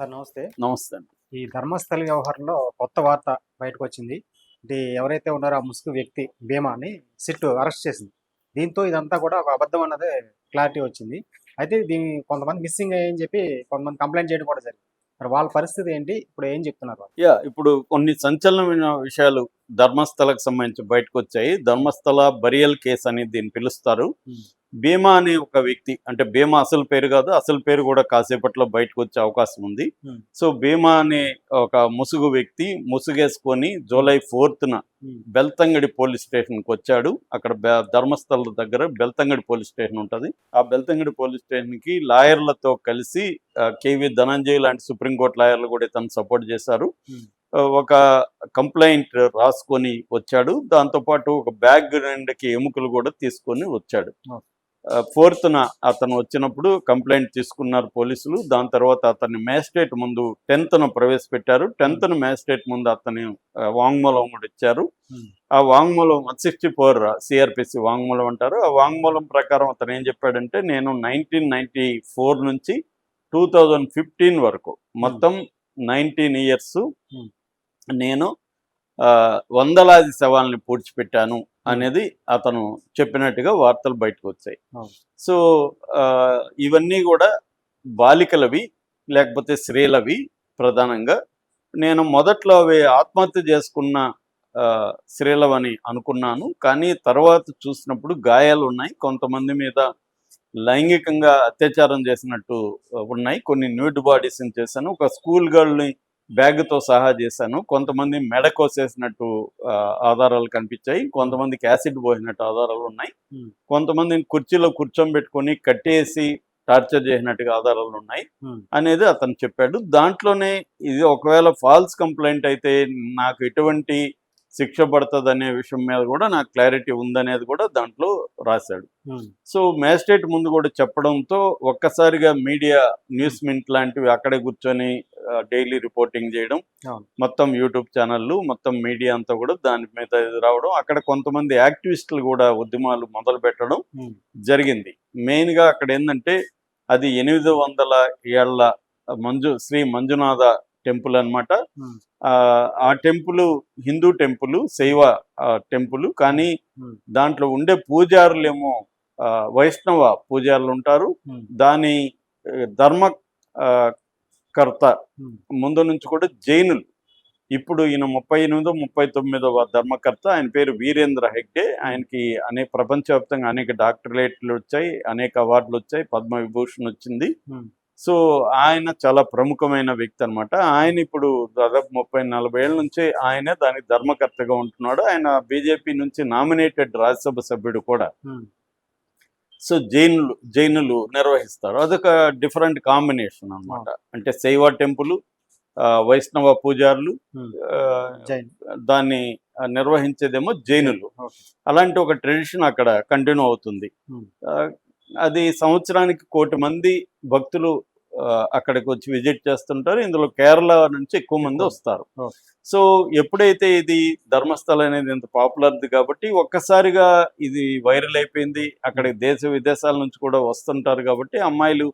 Sir నమస్తే. నమస్తే ఈ ధర్మస్థలి వ్యవహారంలో కొత్త వార్త బయటకు వచ్చింది అంటే ఎవరైతే ఉన్నారో ఆ ముసుగు వ్యక్తి భీమాని సిట్ అరెస్ట్ చేసింది. దీంతో ఇదంతా కూడా ఒక అబద్ధం అన్నదే క్లారిటీ వచ్చింది. అయితే దీని కొంతమంది మిస్సింగ్ అయ్యని చెప్పి కొంతమంది కంప్లైంట్ చేయడం కూడా జరిగింది. మరి వాళ్ళ పరిస్థితి ఏంటి? ఇప్పుడు ఏం చెప్తున్నారు? యా ఇప్పుడు కొన్ని సంచలనమైన విషయాలు ధర్మస్థలకు సంబంధించి బయటకు వచ్చాయి ధర్మస్థల బరియల్ కేసు అని దీన్ని పిలుస్తారు. భీమా అనే ఒక వ్యక్తి అంటే భీమా అసలు పేరు కాదు అసలు పేరు కూడా కాసేపట్లో బయటకు వచ్చే అవకాశం ఉంది. సో భీమా అనే ఒక ముసుగు వ్యక్తి ముసుగేసుకొని జూలై ఫోర్త్న బెల్తంగడి పోలీస్ స్టేషన్కి వచ్చాడు. అక్కడ ధర్మస్థల దగ్గర బెల్తంగడి పోలీస్ స్టేషన్ ఉంటుంది. ఆ బెల్తంగడి పోలీస్ స్టేషన్కి లాయర్లతో కలిసి కేవి ధనంజయ్ లాంటి సుప్రీంకోర్టు లాయర్లు కూడా ఇతను సపోర్ట్ చేశారు. ఒక కంప్లైంట్ రాసుకొని వచ్చాడు. దాంతోపాటు ఒక బ్యాగ్ రెండుకి ఎముకలు కూడా తీసుకొని వచ్చాడు. ఫోర్త్న అతను వచ్చినప్పుడు కంప్లైంట్ తీసుకున్నారు పోలీసులు. దాని తర్వాత అతన్ని మ్యాజిస్ట్రేట్ ముందు టెన్త్న ప్రవేశపెట్టారు. టెన్త్న మ్యాజిస్ట్రేట్ ముందు అతని వాంగ్మూలం కూడా ఇచ్చారు. ఆ వాంగ్మూలం వన్ సిక్స్టీ ఫోర్ సిఆర్పిసి వాంగ్మూలం అంటారు. ఆ వాంగ్మూలం ప్రకారం అతను ఏం చెప్పాడంటే నేను నైన్టీన్ నైన్టీ ఫోర్ నుంచి టూ థౌజండ్ ఫిఫ్టీన్ వరకు మొత్తం నైన్టీన్ ఇయర్స్. నేను వందలాది శవాల్ని పూడ్చిపెట్టాను అనేది అతను చెప్పినట్టుగా వార్తలు బయటకు వచ్చాయి. సో ఇవన్నీ కూడా బాలికలవి లేకపోతే స్త్రీలవి ప్రధానంగా. నేను మొదట్లో అవి ఆత్మహత్య చేసుకున్న స్త్రీలవని అనుకున్నాను. కానీ తర్వాత చూసినప్పుడు గాయాలు ఉన్నాయి కొంతమంది మీద లైంగికంగా అత్యాచారం చేసినట్టు ఉన్నాయి. కొన్ని న్యూడ్ బాడీస్ చేశాను. ఒక స్కూల్ గర్ల్ని బ్యాగ్తో సహా చేశాను కొంతమంది మెడ కోసేసినట్టు ఆధారాలు కనిపించాయి కొంతమందికి యాసిడ్ పోయినట్టు ఆధారాలు ఉన్నాయి. కొంతమందిని కుర్చీలో కూర్చోబెట్టుకొని కట్టేసి టార్చర్ చేసినట్టుగా ఆధారాలు ఉన్నాయి. అనేది అతను చెప్పాడు దాంట్లోనే ఇది ఒకవేళ ఫాల్స్ కంప్లైంట్ అయితే నాకు ఎటువంటి శిక్ష పడుతుంది అనే విషయం మీద కూడా నాకు క్లారిటీ ఉందనేది కూడా దాంట్లో రాశాడు. సో మ్యాజిస్ట్రేట్ ముందు కూడా చెప్పడంతో ఒక్కసారిగా మీడియా న్యూస్ మింట్ లాంటివి అక్కడే కూర్చొని డైలీ రిపోర్టింగ్ చేయడం. మొత్తం యూట్యూబ్ ఛానళ్ళు మొత్తం మీడియా అంతా కూడా దాని మీద రావడం అక్కడ కొంతమంది యాక్టివిస్టులు కూడా ఉద్యమాలు మొదలు పెట్టడం. జరిగింది మెయిన్గా అక్కడ ఏంటంటే అది ఎనిమిది వందల ఏళ్ళ మంజు శ్రీ మంజునాథ టెంపుల్ అన్నమాట Hmm. ఆ టెంపుల్ హిందూ టెంపుల్ శైవ టెంపుల్ కానీ. దాంట్లో ఉండే పూజారులేమో వైష్ణవ పూజారులు ఉంటారు. దాని ధర్మ కర్త. ముందు నుంచి కూడా జైనులు. ఇప్పుడు ఈయన ముప్పై ఎనిమిదో ముప్పై తొమ్మిదవ ధర్మకర్త. ఆయన పేరు వీరేంద్ర హెగ్డే. ఆయనకి అనేక ప్రపంచవ్యాప్తంగా అనేక డాక్టరేట్లు వచ్చాయి అనేక అవార్డులు వచ్చాయి. పద్మ విభూషణ్ వచ్చింది. సో ఆయన చాలా ప్రముఖమైన వ్యక్తి అన్నమాట. ఆయన ఇప్పుడు దాదాపు ముప్పై నలభై ఏళ్ళ నుంచి ఆయనే దానికి ధర్మకర్తగా ఉంటున్నాడు. ఆయన బీజేపీ నుంచి నామినేటెడ్ రాజ్యసభ సభ్యుడు కూడా. సో జైనులు జైనులు నిర్వహిస్తారు. అదొక డిఫరెంట్ కాంబినేషన్ అన్నమాట. అంటే శైవ టెంపుల్ వైష్ణవ పూజారులు దాన్ని నిర్వహించేదేమో జైనులు. అలాంటి ఒక ట్రెడిషన్ అక్కడ కంటిన్యూ అవుతుంది. అది సంవత్సరానికి కోటి మంది భక్తులు అక్కడికి వచ్చి విజిట్ చేస్తుంటారు ఇందులో కేరళ నుంచి ఎక్కువ మంది. వస్తారు. సో ఎప్పుడైతే ఇది ధర్మస్థలం అనేది ఇంత పాపులర్ది కాబట్టి ఒక్కసారిగా ఇది వైరల్ అయిపోయింది అక్కడికి దేశ విదేశాల నుంచి కూడా వస్తుంటారు కాబట్టి అమ్మాయిలు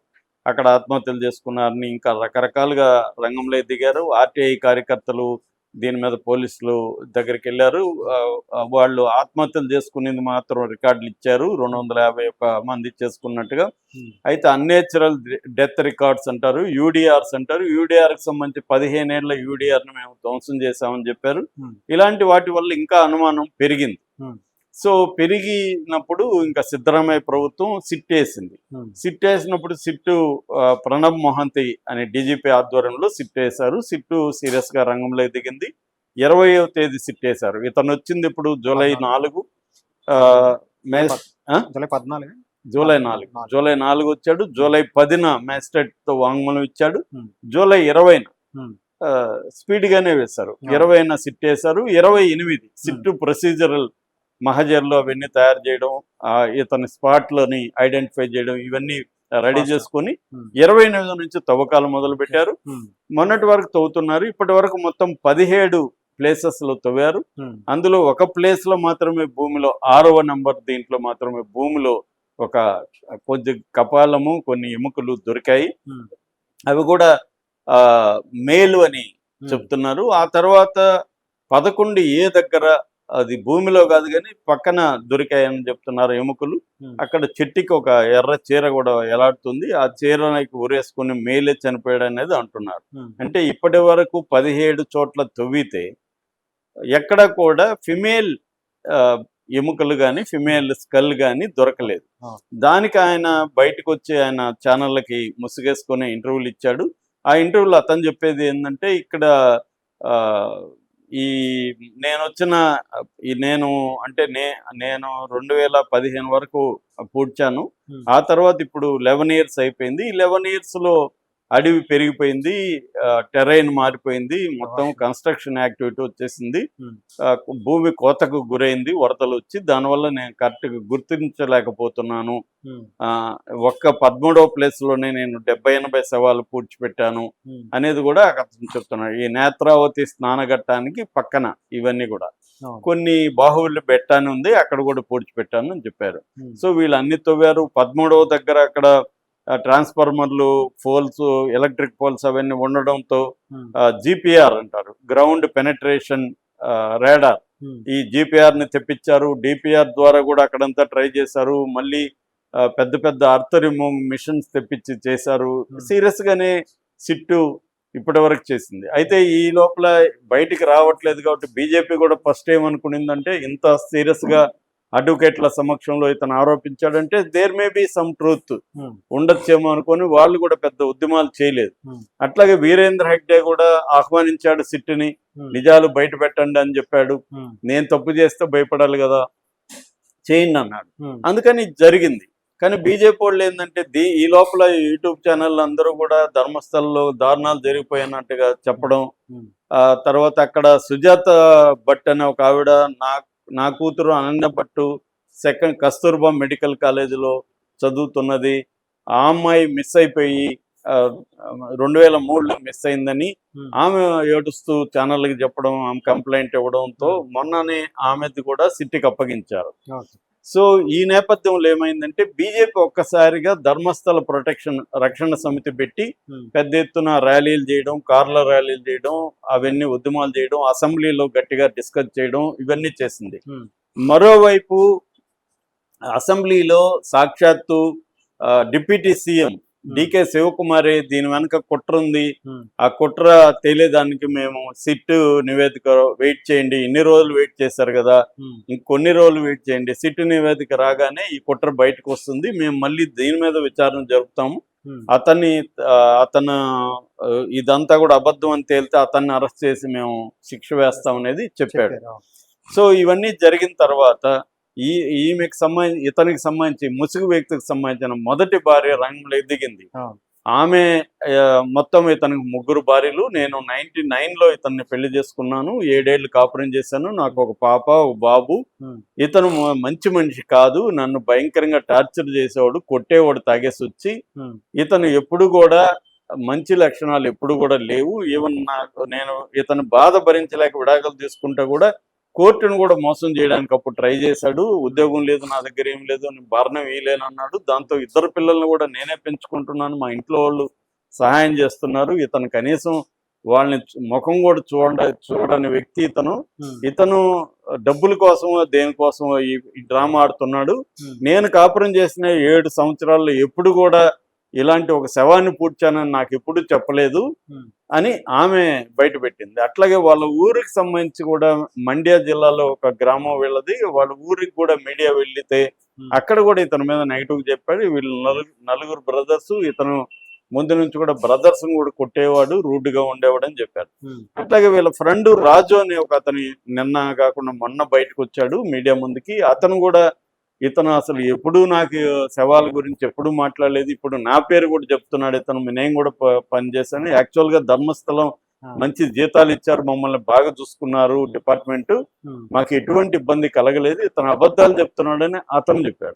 అక్కడ ఆత్మహత్యలు చేసుకున్నారని ఇంకా రకరకాలుగా రంగంలో దిగారు ఆర్టీఐ కార్యకర్తలు దీని మీద పోలీసులు దగ్గరికి వెళ్ళారు వాళ్ళు ఆత్మహత్యలు చేసుకునేది మాత్రం రికార్డులు ఇచ్చారు రెండు వందల యాభై ఒక్క మంది చేసుకున్నట్టుగా. అయితే అన్నేచురల్ డెత్ రికార్డ్స్ అంటారు యూడిఆర్స్ అంటారు యూడిఆర్కి సంబంధించి పదిహేను ఏళ్ళ యూడిఆర్ని మేము ధ్వంసం చేశామని చెప్పారు. ఇలాంటి వాటి వల్ల ఇంకా అనుమానం పెరిగింది. సో పెరిగినప్పుడు ఇంకా సిద్ధరామయ్య ప్రభుత్వం సిట్ వేసింది Hmm. సిట్ వేసినప్పుడు సిట్టు ప్రణబ్ మొహంతి అనే డీజీపీ ఆధ్వర్యంలో సిట్ వేశారు సిట్టు సీరియస్గా రంగంలో దిగింది ఇరవయవ తేదీ సిట్ వేశారు ఇతను వచ్చింది ఇప్పుడు జూలై. నాలుగు. మే జూలై పద్నాలుగు. జూలై నాలుగు. జూలై నాలుగు వచ్చాడు. జూలై పదిన మ్యాజిస్ట్రేట్తో వాంగ్మూలం ఇచ్చాడు. Hmm. జూలై ఇరవైన Hmm. స్పీడ్ గానే వేశారు. ఇరవైన సిట్ వేశారు ఇరవై ఎనిమిది సిట్టు ప్రొసీజరల్ మహజర్లు అవన్నీ తయారు చేయడం ఇతని స్పాట్లోని ఐడెంటిఫై చేయడం ఇవన్నీ రెడీ. చేసుకుని Hmm. ఇరవై ఎనిమిది నుంచి తవ్వకాలు మొదలు పెట్టారు Hmm. మొన్నటి వరకు తవ్వుతున్నారు ఇప్పటి వరకు మొత్తం పదిహేడు ప్లేసెస్లో తవ్వారు Hmm. అందులో ఒక ప్లేస్లో మాత్రమే భూమిలో ఆరవ నంబర్ దీంట్లో మాత్రమే భూమిలో ఒక కొద్ది కపాలము కొన్ని ఎముకలు దొరికాయి. అవి కూడా ఆ, మేలు అని చెప్తున్నారు ఆ తర్వాత పదకొండు ఏ దగ్గర అది భూమిలో కాదు కానీ పక్కన దొరికాయని చెప్తున్నారు ఎముకలు. అక్కడ చెట్టుకి ఒక ఎర్ర చీర కూడా ఎలాడుతుంది. ఆ చీరకి ఊరేసుకుని మేలే చనిపోయాడు అనేది అంటున్నారు. అంటే ఇప్పటి వరకు పదిహేడు చోట్ల తవ్వితే ఎక్కడ కూడా ఫిమేల్ ఎముకలు కానీ ఫిమేల్ స్కల్ కానీ దొరకలేదు. దానికి ఆయన బయటకు వచ్చి ఆయన ఛానళ్ళకి ముసుగేసుకొని ఇంటర్వ్యూలు ఇచ్చాడు. ఆ ఇంటర్వ్యూలో అతను చెప్పేది ఏంటంటే ఇక్కడ ఆ, ఈ నేను వచ్చిన ఈ నేను అంటే నే నేను రెండు వేల పదిహేను వరకు పూడ్చాను. ఆ తర్వాత ఇప్పుడు లెవెన్ ఇయర్స్ అయిపోయింది. ఈ లెవెన్లో అడవి పెరిగిపోయింది టెరైన్ మారిపోయింది మొత్తం కన్స్ట్రక్షన్ యాక్టివిటీ వచ్చేసింది. భూమి కోతకు గురైంది వరదలు వచ్చి దానివల్ల నేను కరెక్ట్గా గుర్తించలేకపోతున్నాను. ఒక్క పదమూడో ప్లేస్లోనే నేను డెబ్బై ఎనభై సవాలు పూడ్చిపెట్టాను అనేది కూడా అతను చెప్తున్నాడు ఈ నేత్రావతి స్నానఘట్టానికి పక్కన ఇవన్నీ కూడా. కొన్ని బాహుబలి బెట్టాని ఉంది అక్కడ కూడా పూడ్చిపెట్టాను అని చెప్పారు. సో వీళ్ళు అన్ని తవ్వారు. పదమూడవ దగ్గర అక్కడ ట్రాన్స్ఫార్మర్లు పోల్స్ ఎలక్ట్రిక్ పోల్స్ అవన్నీ ఉండడంతో జిపిఆర్ అంటారు. గ్రౌండ్ పెనట్రేషన్ రేడార్ ఈ జిపిఆర్ని తెప్పించారు. డిపిఆర్ ద్వారా కూడా అక్కడంతా ట్రై చేశారు. మళ్ళీ పెద్ద పెద్ద అర్త్ రిమూవ్ మిషన్స్ తెప్పించి చేశారు. Hmm. సీరియస్ గానే సిట్టు ఇప్పటి వరకు చేసింది. అయితే ఈ లోపల బయటికి రావట్లేదు కాబట్టి బీజేపీ కూడా ఫస్ట్ ఏమనుకునిందంటే ఇంత సీరియస్గా అడ్వకేట్ల సమక్షంలో ఇతను ఆరోపించాడంటే there may be some truth ఉండొచ్చేమో అనుకొని వాళ్ళు కూడా పెద్ద ఉద్యమాలు చేయలేదు. Hmm. అట్లాగే వీరేంద్ర హెగ్డే కూడా ఆహ్వానించాడు సిట్టుని ఉమ్, నిజాలు బయట పెట్టండి అని చెప్పాడు. ఉమ్, నేను తప్పు చేస్తే భయపడాలి కదా చేయండి అన్నాడు. అందుకని జరిగింది. కానీ బీజేపీ వాళ్ళు ఏంటంటే దీ ఈ లోపల యూట్యూబ్ ఛానల్ అందరూ కూడా ధర్మస్థలంలో దారుణాలు జరిగిపోయినట్టుగా చెప్పడం ఆ తర్వాత అక్కడ సుజాత భట్ అనే ఒక ఆవిడ నా నా కూతురు అనన్య భట్టు సెకండ్ కస్తూర్బా మెడికల్ కాలేజీలో చదువుతున్నది. ఆ అమ్మాయి మిస్ అయిపోయి రెండు వేల మూడులో మిస్ అయిందని ఆమె ఏడుస్తూ ఛానల్కి చెప్పడం ఆమె కంప్లైంట్ ఇవ్వడంతో మొన్ననే ఆమెది కూడా సిట్టికి అప్పగించారు. సో ఈ నేపథ్యంలో ఏమైందంటే బీజేపీ ఒక్కసారిగా ధర్మస్థల ప్రొటెక్షన్ రక్షణ సమితి పెట్టి ఉమ్, పెద్ద ఎత్తున ర్యాలీలు చేయడం కార్ల ర్యాలీలు చేయడం అవన్నీ ఉద్యమాలు చేయడం అసెంబ్లీలో గట్టిగా డిస్కస్ చేయడం ఇవన్నీ చేసింది. ఉమ్, మరోవైపు అసెంబ్లీలో సాక్షాత్తు డిప్యూటీ సీఎం డికే శివకుమారే దీని వెనక కుట్ర ఉంది. ఆ కుట్ర తేలేదానికి మేము సిట్ నివేదిక వెయిట్ చేయండి. ఇన్ని రోజులు వెయిట్ చేశారు కదా. ఇంకొన్ని రోజులు వెయిట్ చేయండి. సిట్ నివేదిక రాగానే ఈ కుట్ర బయటకు వస్తుంది. మేము మళ్ళీ దీని మీద విచారణ జరుపుతాము. అతన్ని అతను ఇదంతా కూడా అబద్ధం అని తేలితే అతన్ని అరెస్ట్ చేసి మేము శిక్ష వేస్తాం అనేది చెప్పాడు. సో ఇవన్నీ జరిగిన తర్వాత ఈ ఈమెకి సంబంధించి ఇతనికి సంబంధించి ముసుగు వ్యక్తికి సంబంధించిన మొదటి భార్య రంగంలో దిగింది. ఆమె మొత్తం ఇతనికి ముగ్గురు భార్యలు. నేను నైన్టీ లో ఇతన్ని పెళ్ళి చేసుకున్నాను. ఏడేళ్ళు కాపురం చేశాను. నాకు ఒక పాప ఒక బాబు. ఇతను మంచి మనిషి కాదు. నన్ను భయంకరంగా టార్చర్ చేసేవాడు. కొట్టేవాడు తాగేసి వచ్చి ఇతను ఎప్పుడు కూడా మంచి లక్షణాలు ఎప్పుడు కూడా లేవు. ఈవెన్ నాకు నేను ఇతను బాధ భరించలేక విడాకులు తీసుకుంటే కూడా కోర్టును కూడా మోసం చేయడానికి అప్పుడు ట్రై చేశాడు. ఉద్యోగం లేదు నా దగ్గర ఏం లేదు నేను భరణం వేయలేను అన్నాడు దాంతో ఇద్దరు పిల్లల్ని కూడా నేనే పెంచుకుంటున్నాను. మా ఇంట్లో వాళ్ళు సహాయం చేస్తున్నారు. ఇతను కనీసం వాళ్ళని ముఖం కూడా చూడ చూడని వ్యక్తి ఇతను. ఇతను డబ్బుల కోసమో దేనికోసమో ఈ డ్రామా ఆడుతున్నాడు. నేను కాపురం చేసిన ఏడు సంవత్సరాల్లో ఎప్పుడు కూడా ఇలాంటి ఒక శవాన్ని పూడ్చానని నాకు ఎప్పుడు చెప్పలేదు అని ఆమె బయట పెట్టింది. అట్లాగే వాళ్ళ ఊరికి సంబంధించి కూడా మండ్య జిల్లాలో ఒక గ్రామం వెళ్ళది. వాళ్ళ ఊరికి కూడా మీడియా వెళ్ళితే అక్కడ కూడా ఇతని మీద నెగిటివ్ చెప్పాడు. వీళ్ళు నలుగురు బ్రదర్స్ ఇతను ముందు నుంచి కూడా బ్రదర్స్ కూడా కొట్టేవాడు rude గా ఉండేవాడు అని చెప్పారు. అట్లాగే వీళ్ళ ఫ్రెండ్ రాజు అనే ఒక అతని నిన్న కాకుండా మొన్న బయటకు వచ్చాడు మీడియా ముందుకి. అతను కూడా ఇతను అసలు ఎప్పుడూ నాకు శవాల గురించి ఎప్పుడూ మాట్లాడలేదు. ఇప్పుడు నా పేరు కూడా చెప్తున్నాడు ఇతను. నేను కూడా పనిచేశాను. యాక్చువల్గా ధర్మస్థలం మంచి జీతాలు ఇచ్చారు. మమ్మల్ని బాగా చూసుకున్నారు డిపార్ట్మెంట్. మాకు ఎటువంటి ఇబ్బంది కలగలేదు. ఇతను అబద్ధాలు చెప్తున్నాడని అతను చెప్పాడు.